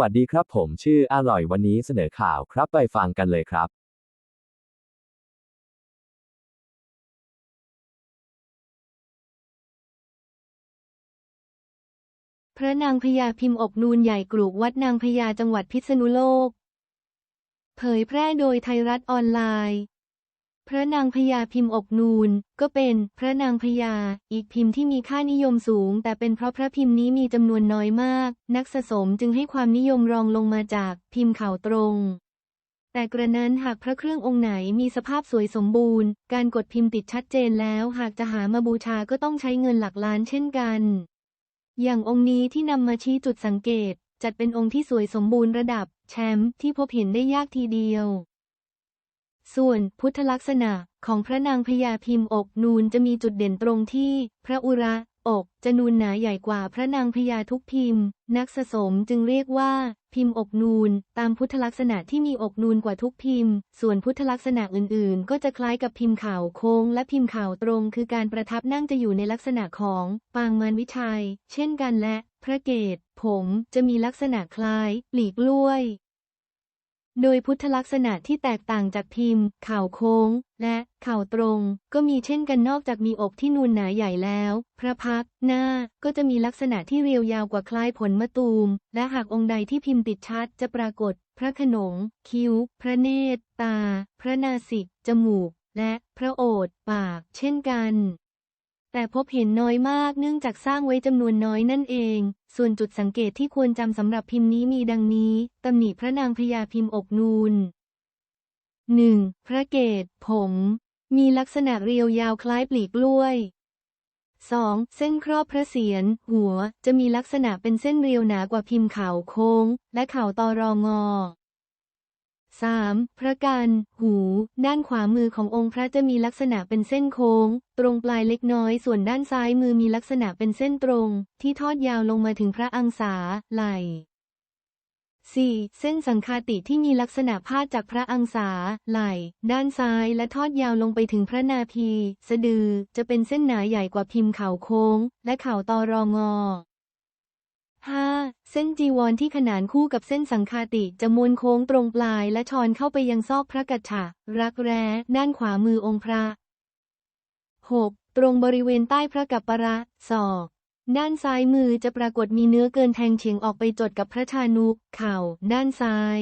วัสดีครับผมชื่ออร่อยวันนี้เสนอข่าวครับไปฟังกันเลยครับ พระนางพญาพิมพ์อกนูนใหญ่กรุวัดนางพญาจังหวัดพิษณุโลก เผยแพร่โดยไทยรัฐออนไลน์ พระนางพญาพิมพ์อกนูน ก็เป็นพระนางพญา อีกพิมพ์ที่มีค่านิยมสูง แต่เป็นเพราะพระพิมพ์นี้มีจำนวนน้อยมาก นักสะสมจึงให้ความนิยมรองลงมาจากพิมพ์ข่าวตรง แต่กระนั้นหากพระเครื่ององค์ไหนมีสภาพสวยสมบูรณ์ การกดพิมพ์ติดชัดเจนแล้ว หากจะหามาบูชาก็ต้องใช้เงินหลักล้านเช่นกัน อย่างองค์นี้ที่นำมาชี้จุดสังเกต จัดเป็นองค์ที่สวยสมบูรณ์ระดับ แชมป์ที่พบเห็นได้ยากทีเดียว ส่วนพุทธลักษณะของพระนางพญาพิมพ์อกนูนจะมีจุดเด่นตรงที่ พระอุระอกจะนูนหนาใหญ่กว่าพระนางพญาทุกพิมพ์ นักสะสมจึงเรียกว่า พิมพ์อกนูน ตามพุทธลักษณะที่มีอกนูนกว่าทุกพิมพ์ ส่วนพุทธลักษณะอื่นๆ ก็จะคล้ายกับพิมพ์ข่าวโค้ง และพิมพ์ข่าวตรง คือการประทับนั่งจะอยู่ในลักษณะของปางมารวิชัย เช่นกันและ พระเกศผมจะมีลักษณะคล้าย หลีกล้วย โดยพุทธลักษณะที่แตกต่างจากพิมพ์ข่าวโค้ง และข่าวตรง ก็มีเช่นกันนอกจากมีอกที่นูนหนาใหญ่แล้ว พระพักหน้าก็จะมีลักษณะที่เรียวยาวกว่าคล้ายผลมะตูม และหากองค์ใดที่พิมพ์ติดชัดจะปรากฏ พระขนง คิ้ว พระเนตร ตา พระนาสิก จมูก และพระโอษฐ์ปาก เช่นกัน แต่พบเห็นน้อยมากเนื่องจากสร้างไว้จำนวนน้อยนั่นเอง ส่วนจุดสังเกตที่ควรจำสำหรับพิมพ์นี้มีดังนี้ตำหนิพระนางพญาพิมพ์อกนูน 1. พระเกศผม มีลักษณะเรียวยาวคล้ายปลีกล้วย 2. เส้นครอบพระเศียรหัว จะมีลักษณะเป็นเส้นเรียวหนากว่าพิมพ์เข่าโค้ง และเข่าตอรองอ 3. พระกัน หู ด้านขวามือขององค์พระจะมีลักษณะเป็นเส้นโค้ง ตรงปลายเล็กน้อย ส่วนด้านซ้ายมือมีลักษณะเป็นเส้นตรง ที่ทอดยาวลงมาถึงพระอังสา ไหล่ 4. เส้นสังคาติที่มีลักษณะพาดจากพระอังสา ไหล่ ด้านซ้ายและทอดยาวลงไปถึงพระนาภีสะดือ จะเป็นเส้นหนาใหญ่กว่าพิมพ์เข่าโค้ง และเข่าตอรองอ 5. เส้นจีวรที่ขนานคู่กับเส้นสังคาติ จะม้วนโค้งตรงปลายและชอนเข้าไปยังซอกพระกัจฉะรักแร้ด้านขวามือองค์พระ 6. ตรงบริเวณใต้พระกัปปะระศอกด้านซ้ายมือจะปรากฏมีเนื้อเกินแทงเฉียงออกไปจดกับพระชานุเข่า ด้านซ้าย